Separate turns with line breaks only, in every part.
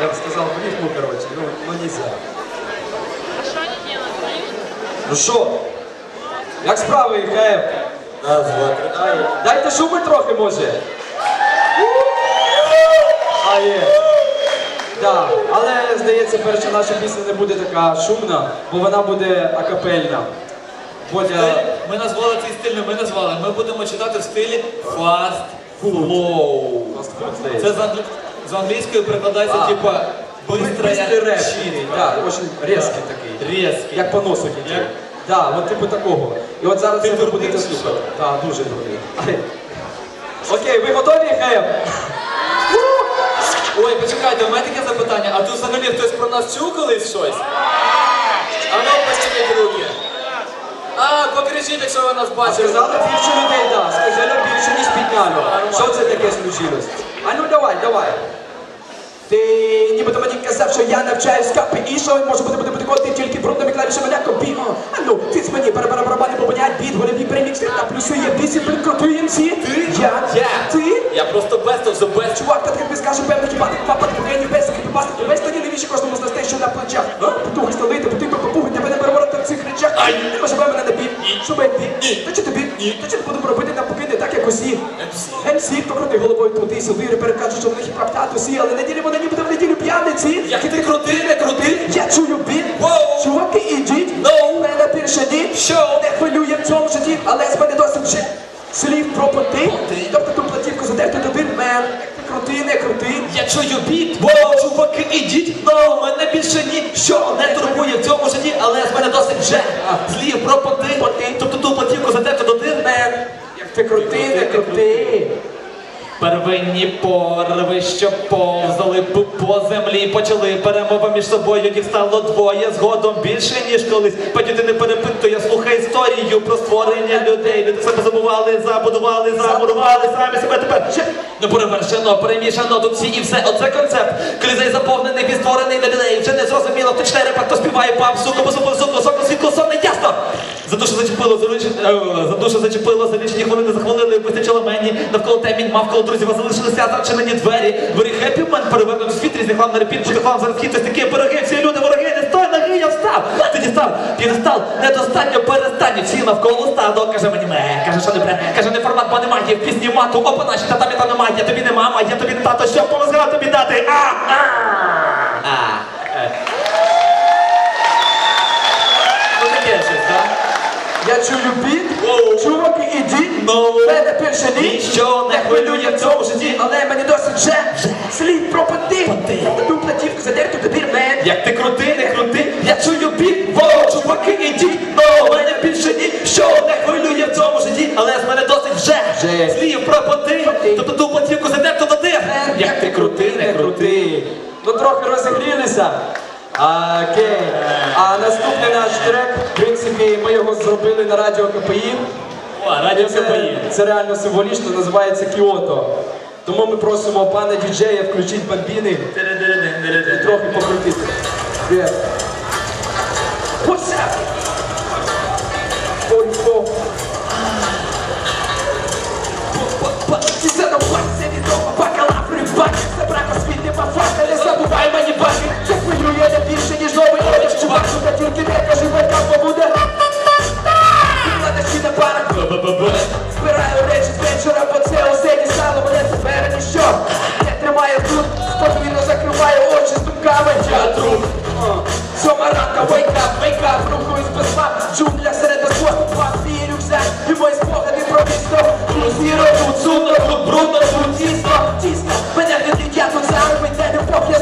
Я бы сказал, рифму, короче, ну, ну нельзя.
А что они делают?
Ну що? Як справи, ІХФ?
Раз, два, три.
Дайте шуми трохи, може. А є. Да. Але здається, перша наша пісня не буде така шумна, бо вона буде акапельна. Бодя.
Ми назвали цей стиль, не ми назвали. Ми будемо читати в стилі fast flow. Це з, англ... з англійської перекладається,
А.
типа, бистрая
Быстрый рэп.
чiri.
Да, очень резкий такий.
Різкий.
Як по носу тільки.
Як?
Да, от типу такого. І от зараз
Ти
це ви
дурний
будете
чи що?
слухати. Так, дуже дурний. Ай. Окей, ви готові, ІХФ?
Ой, почекайте, у мене таке запитання. А тут взагалі хтось про нас чув колись щось? А ну постійні руки. А, покричіть, якщо ви нас
А
бачили.
сказали більше людей, да. Сказали більше, ніж підняли. Що це таке случилось? А ну давай, давай. Ти нібито мені казав, що я навчаюсь КПІ, що може бути бути бути ти тільки брудними клавішами на копі. А ну, ти з мені барабара барабани побонять, біт, голіві премікси, та плюси є дисциплін, крутий МС. Ти? Я?
Я.
Ти?
Я просто best of the best.
Чувак, та тобі скаже, певно, хіба ти папа, ти повинні без хіпіпасти, ти весь тоді навіщо кожному з нас те, що на плечах. А? Потуги столити, потуги попуги, тебе не переворот в цих речах.
Ай.
Ти може мене що бенді?
Ні.
Та чи тобі?
Ні.
Та чи ти будемо робити навпаки не так, як усі? МС, покрути головою туди, сюди, репери кажуть, що в них хіп-хап татусі, але неділі вони ніби в неділю п'яниці.
Як ти крути, не крути.
Я чую біт, чуваки, ідіть,
No.
мене більше ні,
Що?
не хвилює в цьому житті, але з мене досить вже слів про поти, тобто ту платівку задерти туди, мен, ти крутий, не крутий.
Я чую біт, Бо, чуваки, ідіть, но мене більше ніщо не турбує в цьому житті, але з мене досить вже. Слів про поти, тобто ту платівку задерти дир.
Мен, як ти крутий, не крутий.
Первинні порви, що повзали по землі, почали перемови між собою, їх стало двоє, згодом більше, ніж колись. Падіти не перепитує, слухай історію про створення людей. Люди себе забували, забудували, замурували, самі себе тепер ще не перевершено, перемішано тут всі і все. Оце концепт. Клізей заповнений, він створений для людей. Вже не зрозуміло, хто читає репа, хто співає пап, сука, посупив сука, соко, світло, сон, не ясно. За душу зачепило, за е, за душу зачепило, за лічені хвилини захвалили. Навколо темінь, мавколо друзів, а залишилися зачинені двері. Двері хеппі мен перевернув світ, різних вам на репіт, буде вам зараз хід, ось такі пироги, всі люди, вороги, не стой ноги, я встав. Ти дістав, п'єдестал, недостатньо перестань, всі навколо стадо, каже мені ме, каже, що не бре, каже, не формат, бо немає, в пісні мату, опа, наші татамі там немає, я тобі не мама, я тобі не тато, що помозгав тобі дати, а, а, а. Ну?
Я чую
Воу.
чуваки, ідіть,
Ну.
мене ні,
Ніщо не хвилює в цьому житті.
але мені досить вже слід про поти.
Поти.
Ту платівку задерти туди, мен.
Як ти крутий, не крутий, я чую біт, воу, чуваки, ідіть, но мене більше ні, що не хвилює в цьому житті, але з мене досить вже слів про поти,
Поти.
тобто ту платівку задерто до дир. Як ти крутий, не крутий.
Ну трохи розігрілися. Окей. А наступний наш трек, в принципі, ми його зробили на радіо КПІ.
О, радіо
Це, це реально символічно, називається Кіото. Тому ми просимо пана діджея включити бомбіни і трохи покрутити. Я труп. Сьома ранка, wake up, wake up, руку із мап. Джунгля серед освосту, два свій рюкзак. І мої спогади про місто. Тут зіро, тут сумно, тут брудно, тут тісно, тісно. Мене не я тут сам, мене не Бог, я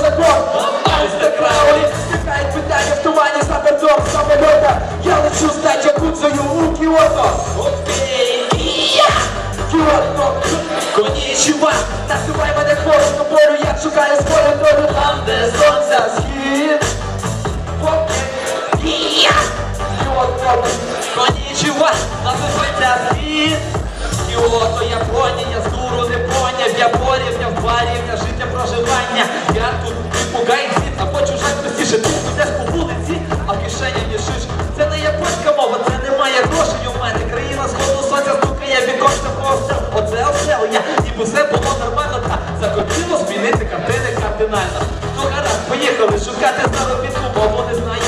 осел. Все було нормально, та захотіло змінити картини кардинально. Ну гаразд,
Поїхали шукати заробітку, бо не знаю,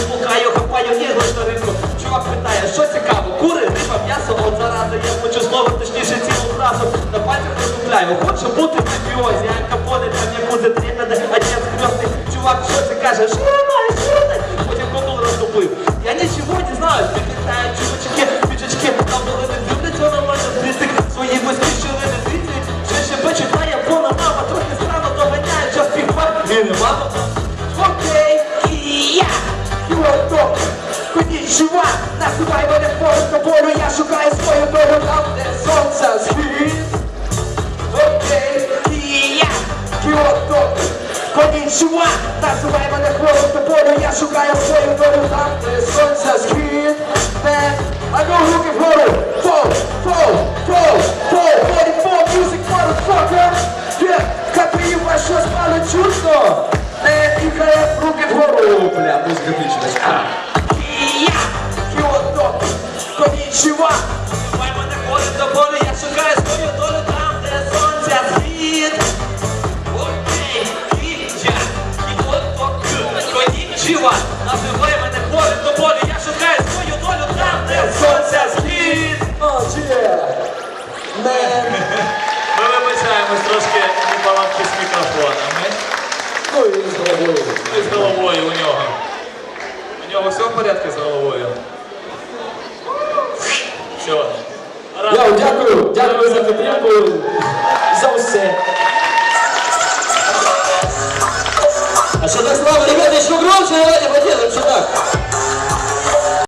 Називай мене просто болю, я шукаю свою долю. Там, де сонце схід Окей, і я. Кіоток, конічува Називай мене просто болю, я шукаю свою долю. Там, де сонце Man, I know looking for it Фол, фол, фол, фол 44 music motherfucker Yeah, копіюва щось мало чутно Не тікає руки вгору Бля, музика включилась конічува
Май мене ходить до полі, я шукаю свою долю там, де сонця світ. Окей, і я, і от от конічива. Називай мене ходить до полі, я шукаю свою долю там, де сонця світ. Ми вибачаємось трошки неполадки з мікрофонами.
ну і зробили
І з головою у нього. У нього все в порядку з головою? Все.
Я дякую, дякую за підтримку, за все. А что так слава, ребята, еще громче давайте поделаем, что так?